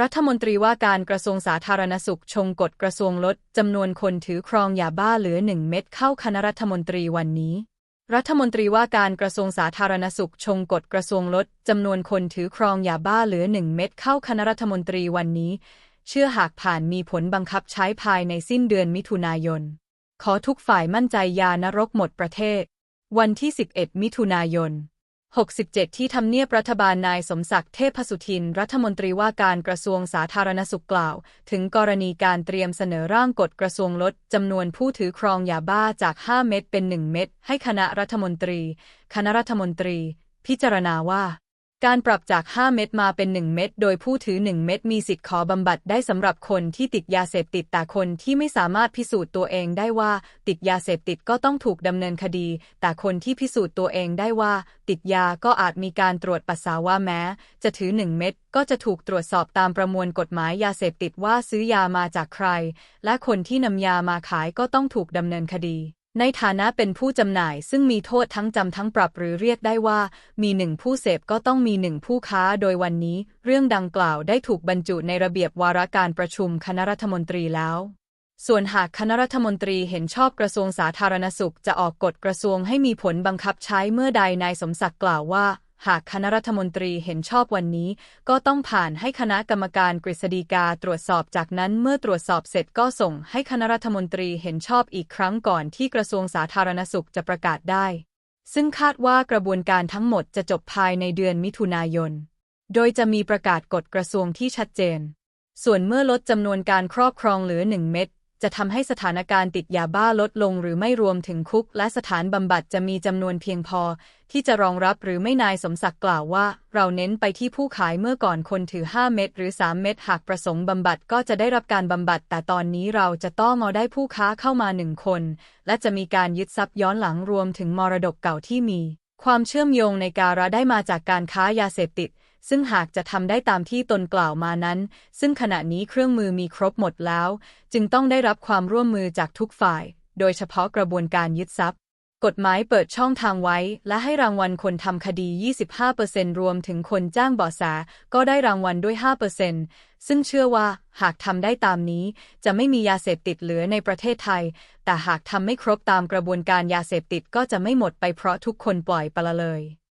รัฐมนตรีว่าการกระทรวงสาธารณสุขชงกฎกระทรวงลดจำนวนคนถือครองยาบ้าเหลือหนึ่งเม็ดเข้าคณะรัฐมนตรีวันนี้ รัฐมนตรีว่าการกระทรวงสาธารณสุขชงกฎกระทรวงลดจำนวนคนถือครองยาบ้าเหลือหนึ่งเม็ดเข้าคณะรัฐมนตรีวันนี้ เชื่อหากผ่านมีผลบังคับใช้ภายในสิ้นเดือนมิถุนายน ขอทุกฝ่ายมั่นใจยานรกหมดประเทศ วันที่ 11 มิถุนายน 67 ที่ทำเนียบรัฐบาลนายสมศักดิ์เทพสุทิน รัฐมนตรีว่าการกระทรวงสาธารณสุขกล่าว ถึงกรณีการเตรียมเสนอร่างกฎกระทรวงลดจำนวนผู้ถือครองยาบ้าจาก 5 เม็ดเป็น 1 เม็ดให้คณะรัฐมนตรี คณะรัฐมนตรี พิจารณาว่า การปรับจาก 5 เม็ดมาเป็น 1 เม็ดโดยผู้ถือ 1 เม็ดมีสิทธิ์ขอบำบัดได้สำหรับคนที่ติดยาเสพติดแต่คนที่ไม่สามารถพิสูจน์ตัวเองได้ว่า ติดยาเสพติดก็ต้องถูกดำเนินคดี แต่คนที่พิสูจน์ตัวเองได้ว่า ติดยาก็อาจมีการตรวจปัสสาวะแม้ จะถือ 1 เม็ดก็จะถูกตรวจสอบตามประมวลกฎหมายยาเสพติดว่าซื้อยามาจากใคร และคนที่นำยามาขายก็ต้องถูกดำเนินคดี ในฐานะเป็นผู้จำหน่ายซึ่งมีโทษทั้งจำทั้งปรับหรือเรียกได้ว่า มีหนึ่งผู้เสพก็ต้องมีหนึ่งผู้ค้าโดยวันนี้ เรื่องดังกล่าวได้ถูกบรรจุในระเบียบวาระการประชุมคณะรัฐมนตรีแล้ว ส่วนหากคณะรัฐมนตรีเห็นชอบกระทรวงสาธารณสุขจะออกกฎกระทรวงให้มีผลบังคับใช้เมื่อใดนายสมศักดิ์กล่าวว่า หากคณะรัฐมนตรีเห็นชอบวันนี้ ก็ต้องผ่านให้คณะกรรมการกฤษฎีกาตรวจสอบจากนั้นเมื่อตรวจสอบเสร็จก็ส่งให้คณะรัฐมนตรีเห็นชอบอีกครั้งก่อนที่กระทรวงสาธารณสุขจะประกาศได้ ซึ่งคาดว่ากระบวนการทั้งหมดจะจบภายในเดือนมิถุนายน โดยจะมีประกาศกฎกระทรวงที่ชัดเจน ส่วนเมื่อลดจำนวนการครอบครองเหลือหนึ่งเม็ด จะทำให้สถานการณ์ติดยาบ้าลดลงหรือไม่รวมถึงคุก และสถานบำบัดจะมีจำนวนเพียงพอ ที่จะรองรับหรือไม่นายสมศักดิ์กล่าวว่า เราเน้นไปที่ผู้ขายเมื่อก่อนคนถือ 5 เม็ดหรือ 3 เม็ดหากประสงค์บำบัดก็จะได้รับการบำบัด แต่ตอนนี้เราจะต้องเอาได้ผู้ค้าเข้ามาหนึ่งคน และจะมีการยึดทรัพย์ย้อนหลังรวมถึงมรดกเก่าที่มี ความเชื่อมโยงในการะได้มาจากการค้ายาเสพติด ซึ่งหากจะทำได้ตามที่ตนกล่าวมานั้น ซึ่งขณะนี้เครื่องมือมีครบหมดแล้ว จึงต้องได้รับความร่วมมือจากทุกฝ่าย โดยเฉพาะกระบวนการยึดทรัพย์ กฎหมายเปิดช่องทางไว้ และให้รางวัลคนทำคดี 25%รวมถึงคนจ้างบาะแสก็ได้รางวัลด้วย 5%ซึ่งเชื่อว่าหากทำได้ตามนี้ จะไม่มียาเสพติดเหลือในประเทศไทย แต่หากทำไม่ครบตามกระบวนการยาเสพติดก็จะไม่หมดไปเพราะทุกคนปล่อยปละเลย